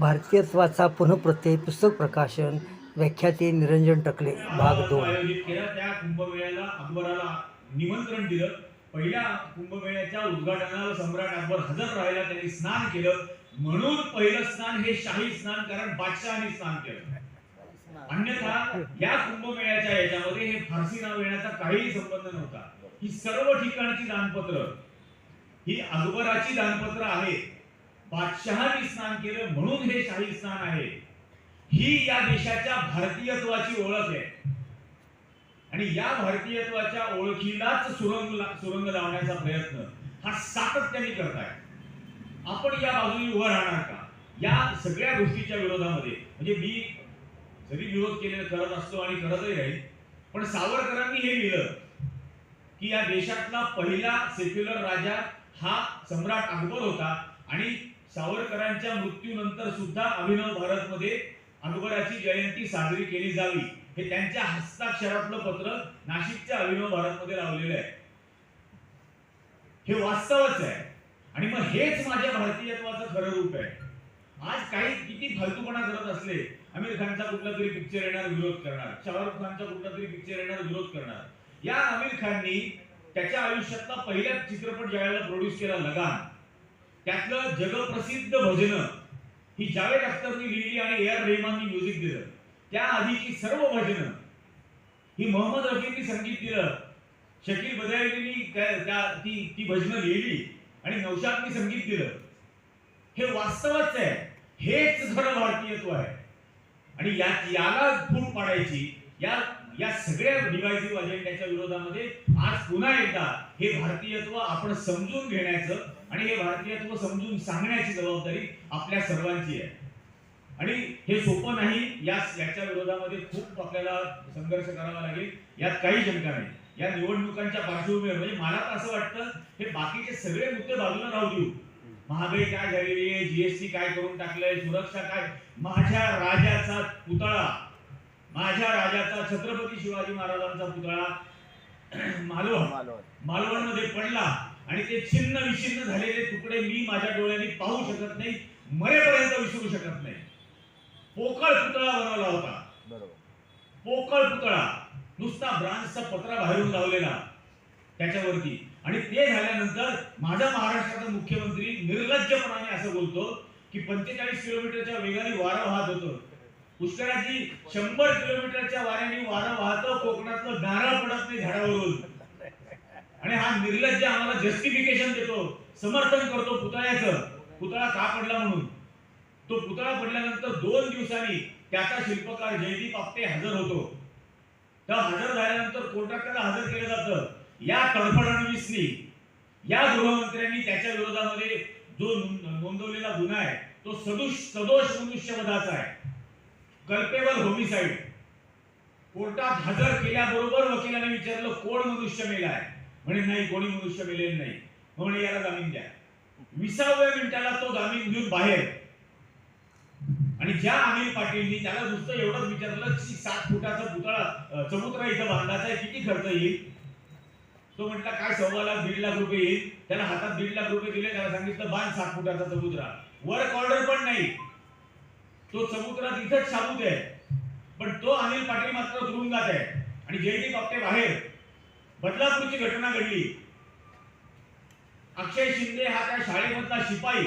भारतीयत्वाचा पुनःप्रत्यय पुस्तक प्रकाशन व्याख्याते निरंजन टकले भाग दोन. केला त्या कुंभमेळ्याला अकबराला निमंत्रण दिलं पहिल्या कुंभमेळ्याच्या उद्घाटनाला सम्राट अकबर हजर राहिला त्यांनी स्नान केलं म्हणून पहिलं स्नान हे शाही स्नान कारण बादशहाने स्नान केलं अन्यथा या कुंभमेळ्याच्या याच्यामध्ये हे फारसी नाव येण्याचा काहीही संबंध नव्हता. ही सर्व ठिकाणची दानपत्र ही अकबराची दानपत्र आहेत. बादशहाने स्नान केलं म्हणून हे शाही स्नान आहे. ही या देशाच्या भारतीयत्वाची ओळख आहे. आणि या भारतीयत्वाच्या ओळखीलाच सुरंग सुरंग लावण्याचा प्रयत्न हा सातत्याने करताय आपण या बाजूने उभं राहणार का? या सगळ्या गोष्टीच्या विरोधामध्ये. म्हणजे मी जरी विरोध केलेला करत असतो आणि करतही राहील पण सावरकरांनी हे लिहिलं की या देशातला पहिला सेक्युलर राजा हा सम्राट अकबर होता आणि सावरकरांच्या मृत्यूनंतर सुद्धा अभिनव भारतमध्ये अकबराची जयंती साजरी केली जावी. हे त्यांच्या हस्ताक्षरातलं पत्र नाशिकच्या अभिनव भारतमध्ये लावलेलं आहे. हे वास्तवच आहे. आणि मग हेच माझ्या भारतीयत्वाचं खरं रूप आहे. आज काही किती फालतूपणा करत असले आमिर खानचा कुठला तरी पिक्चर येणार विरोध करणार. शाहरुख खानचा कुठला तरी पिक्चर येणार विरोध करणार. या आमिर खाननी त्याच्या आयुष्यातला पहिला चित्रपट ज्यावेळेला प्रोड्यूस केला लगान. त्यातलं जगप्रसिद्ध भजनं ही जावेद अख्तरनी लिहिली आणि ए आर रेहमाननी म्युझिक दिलं त्या आधीची सर्व भजनं ही मोहम्मद रफींनी संगीत दिलं शकील बदायलीनी त्या- ती ती भजनं लिहिली आणि नौशादनी संगीत दिलं. हे वास्तवच आहे. हेच खरं भारतीयत्व आहे. आणि या याला फूट पाडायची या या सगळ्या डिव्हायसिव्ह अजेंड्याच्या विरोधामध्ये आज पुन्हा एकदा हे भारतीयत्व आपण समजून घेण्याचं आणि हे भारतीयत्व समजून सांगण्याची जबाबदारी आपल्या सर्वांची आहे. आणि हे सोपं नाही या याच्या विरोधामध्ये खूप आपल्याला संघर्ष करावा लागेल यात काही शंका नाही. या निवडणुकांच्या पार्श्वभूमीवर म्हणजे मला तर असं वाटतं हे बाकीचे सगळे मुद्दे बाजूला राहू देऊ. महागाई काय झालेली आहे जीएसटी काय करून टाकलंय सुरक्षा काय? माझ्या राजाचा पुतळा माझ्या राजाचा छत्रपती शिवाजी महाराजांचा पुतळा मालवण. मालवण. मध्ये पडला. आणि ते छिन्न विछिन्न झालेले तुकडे मी माझ्या डोळ्यांनी पाहू शकत नाही मरेपर्यंत विसरू शकत नाही. पोकळ पुतळा बनवला होता. पोकळ पुतळा. नुसता ब्रांचचा पत्रा बाहेरून लावलेला त्याच्यावरती. आणि ते झाल्यानंतर माझा महाराष्ट्राचा मुख्यमंत्री निर्लज्जपणाने असं बोलतो की पंचेचाळीस किलोमीटरच्या वेगाने वारा वाहत होतं. पुष्कराजी शंभर किलोमीटरच्या वाऱ्याने वारा वाहतं कोकणातलं नारळ पडत नाही झाडावरून. आणि हा निर्लज्ज आम्हाला जस्टिफिकेशन देतो. समर्थन करतो पुतळ्याचं. पुतळा का पडला म्हणून? तो पुतळा पडल्यानंतर दोन दिवसांनी त्याचा शिल्पकार जयदीप आपटे हजर होतो. तर हजर झाल्यानंतर कोर्टात त्याला हजर केलं जातं. या तडफडणवीसनी या गृहमंत्र्यांनी त्याच्या विरोधामध्ये जो नोंदवलेला गुन्हा आहे तो सदोष सदोष मनुष्यवधाचा आहे. कल्पेबल होमिसाईड कोर्टात हजर केल्याबरोबर वकिलाने विचारलं कोण मनुष्य मेला आहे? म्हणे नाही कोणी मनुष्य मिळेल नाही. म्हणे याला जामीन द्या. विसाव्या मिनिटाला तो जामीन घेऊन बाहेर. आणि ज्या अनिल पाटीलनी त्याला नुसतं एवढंच विचारलं की सात फुटाचा पुतळा अं, चबुतरा इथं बांधायचा आहे किती खर्च येईल? तो म्हटला काय सव्वा लाख दीड लाख रुपये येईल? त्याला हातात दीड लाख रुपये दिले त्याला सांगितलं बांध सात फुटाचा चबुतरा वर्क ऑर्डर पण नाही. तो चबुतरा तिथंच शाबूत आहे. पण तो अनिल पाटील मात्र तुरुंगात आहे. आणि जयदीप आपटे बाहेर. बदलापूरची घटना घडली. अक्षय शिंदे हा त्या शाळेमधला शिपाई.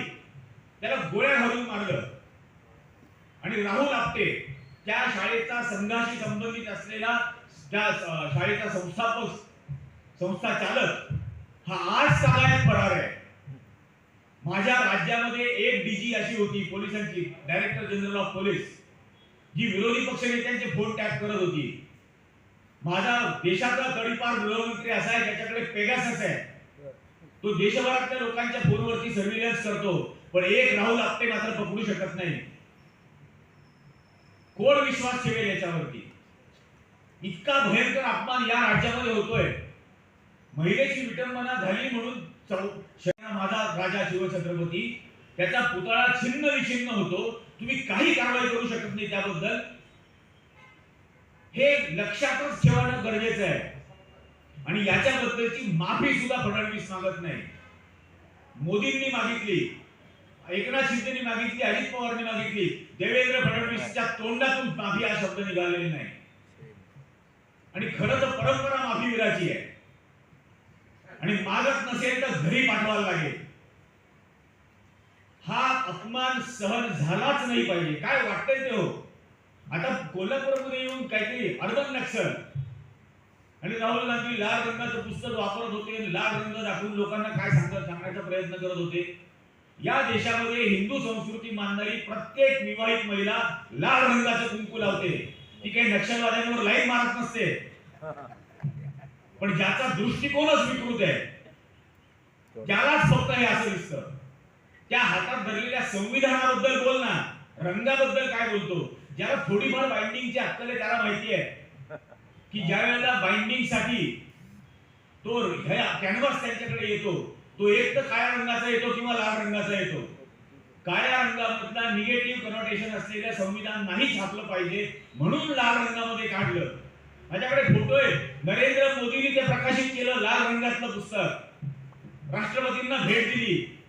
त्याला गोळ्या घालून मारलं. आणि राहुल आपटे त्या शाळेचा संघाशी संबंधित असलेला त्या शाळेचा संस्थापक संस्था चालक हा आज सगळ्यात फरार आहे. माझ्या राज्यामध्ये एक डीजी अशी होती पोलिसांची डायरेक्टर जनरल ऑफ पोलीस जी विरोधी पक्षनेत्यांचे फोन टॅप करत होती. माझा देशाचा तडीपार गृहमंत्री असा आहे ज्याच्याकडे पेगासस आहे. तो देशभरातल्या लोकांच्या फोनवरती सर्व्हिलन्स करतो पण एक राहुल आपटे मात्र पकडू शकत नाही. कोण विश्वास ठेवेल याच्यावरती? इतका भयंकर अपमान या राज्यामध्ये होतोय. महिलेची विटंबना झाली म्हणून माझा राजा शिवछत्रपती त्याचा पुतळा छिन्न विछिन्न होतो. तुम्ही काही कारवाई करू शकत नाही त्याबद्दल. हे लक्षातच ठेवणं गरजेचं आहे. आणि याच्याबद्दलची माफी सुद्धा फडणवीस मागत नाही. मोदींनी मागितली एकनाथ शिंदेनी मागितली अजित पवारनी मागितली. देवेंद्र फडणवीसच्या तोंडातून माफी हा शब्द निघालेला नाही. आणि खरं तर परंपरा माफीवीराची आहे. आणि मागत नसेल तर घरी पाठवायला लागेल. हा अपमान सहन झालाच नाही पाहिजे. काय वाटतंय ते हो? आता कोल्हापूरमध्ये येऊन काहीतरी अर्बन नक्षल. आणि राहुल गांधी लाल रंगाचं पुस्तक वापरत होते आणि लाल रंग दाखवून लोकांना काय सांगतात सांगण्याचा प्रयत्न करत होते. या देशामध्ये हिंदू संस्कृती मानणारी प्रत्येक विवाहित महिला लाल रंगाचं कुंकू लावते. ती काही नक्षलवाद्यांवर लाईन मारत नसते. पण ज्याचा दृष्टिकोनच विकृत आहे त्यालाच फक्त हे असं दिसतं. त्या हातात धरलेल्या संविधानाबद्दल बोल ना रंगाबद्दल काय बोलतो? ज्याला थोडीफार बाइंडिंगची अक्कल आहे त्याला माहिती आहे की ज्या वेळेला बाइंडिंगसाठी तो कॅनव्हास त्यांच्याकडे येतो तो एक तर काळ्या रंगाचा येतो किंवा लाल रंगाचा येतो. काळ्या रंगामधला निगेटिव्ह कनोटेशन असलेलं संविधान नाही छापलं पाहिजे म्हणून लाल रंगामध्ये काढलं. माझ्याकडे फोटो आहे. नरेंद्र मोदींनी ते प्रकाशित केलं लाल रंगातलं पुस्तक. राष्ट्रपतींना भेट दिली.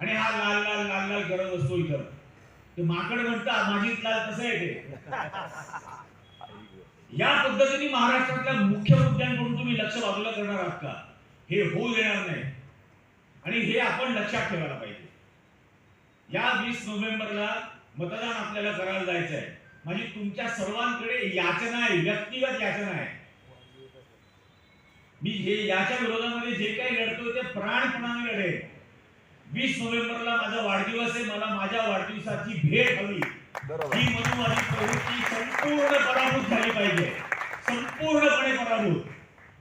आणि हा लाल लाल लाल लाल करत असतो इथं. ते माकड म्हणतात माझी लाल कसं आहे ते? या पद्धतीने महाराष्ट्रातल्या मुख्य मुद्द्यांकडून तुम्ही लक्ष बाजूला करणार आहात का? हे होऊ देणार नाही. आणि हे आपण लक्षात ठेवायला पाहिजे. या वीस नोव्हेंबरला मतदान आपल्याला करायला जायचं आहे. माझी तुमच्या सर्वांकडे याचना आहे व्यक्तिगत याचना आहे. मी हे याच्या विरोधामध्ये जे काही लढतो ते प्राणपणाने लढेल वीस नोव्हेंबरला माझा वाढदिवस आहे मला माझ्या वाढदिवसाची भेट हवी. ही मनुवादी प्रवृत्ती संपूर्ण पराभूत झाली पाहिजे. संपूर्णपणे पराभूत.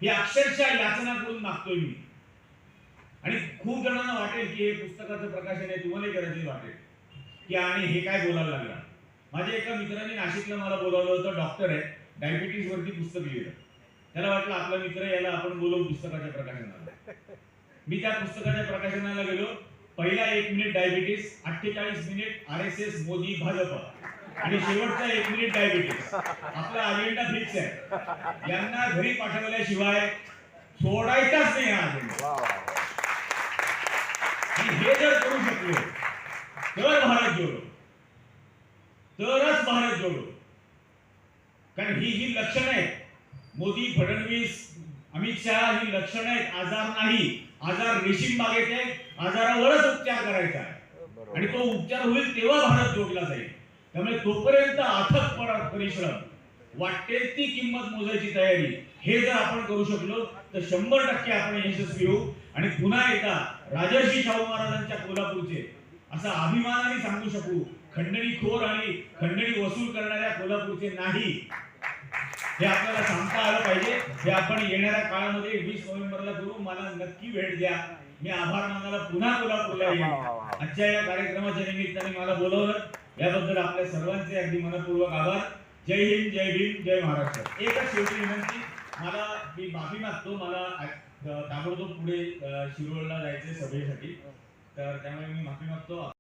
ही अक्षरशः याचना करून मागतोय मी. आणि खूप जणांना वाटेल की हे पुस्तकाचं प्रकाशन आहे तुम्हालाही करायचे वाटेल. की आणि हे काय बोलायला लागला. माझ्या एका मित्राने नाशिकला मला बोलावलं होतं डॉक्टर आहे डायबिटीज वरती पुस्तक लिहिलं. त्याला वाटलं आपला मित्र याला आपण बोलवू पुस्तकाच्या प्रकाशनाला. मी त्या पुस्तकाच्या प्रकाशनाला गेलो पहिला एक मिनिट डायबिटीस अठ्ठेचाळीस minute R S S Modi Bhajap. आणि शेवटचा एक मिनिट डायबिटीस आपला अजेंडा फिक्स आहे. यांना घरी पाठवल्याशिवाय सोडायचाच नाही हा अजेंडा हे जर करू शकलो तर भारत जोडो. तरच भारत जोडो. कारण ही जी लक्षणं आहेत मोदी फडणवीस अमित शहा ही लक्षणं आहेत आजार नाही. आजार रेशीम बागेत आहे आजारावरच उपचार करायचा. आहे आणि तो उपचार होईल तेव्हा भारत जोडला जाईल. त्यामुळे तोपर्यंत अथक पर- परिश्रम वाटेल ती किंमत मोजायची तयारी हे जर आपण करू शकलो तर शंभर टक्के आपण यशस्वी होऊ. आणि पुन्हा एकदा राजर्षी शाहू महाराजांच्या कोल्हापूरचे असा अभिमानाने सांगू शकू खंडणी खोर आणि खंडणी वसूल करणाऱ्या कोल्हापूरचे नाही. हे आपल्याला सांगता आलं पाहिजे. हे आपण येणाऱ्या काळामध्ये वीस नोव्हेंबरला करू. मला नक्की भेट द्या. मी आभार मानायला पुन्हा कोल्हापूरला येईन. आजच्या या कार्यक्रमाच्या निमित्ताने मला बोलवलं. याबद्दल आपल्या सर्वांचे अगदी मनपूर्वक आभार. जय हिंद जय भीम जय महाराष्ट्र. एकच शेवटी विनंती. मला मी माफी मागतो. मला ताबडतोब पुढे शिरोळला जायचे सभेसाठी. तर त्यामुळे मी माफी मागतो.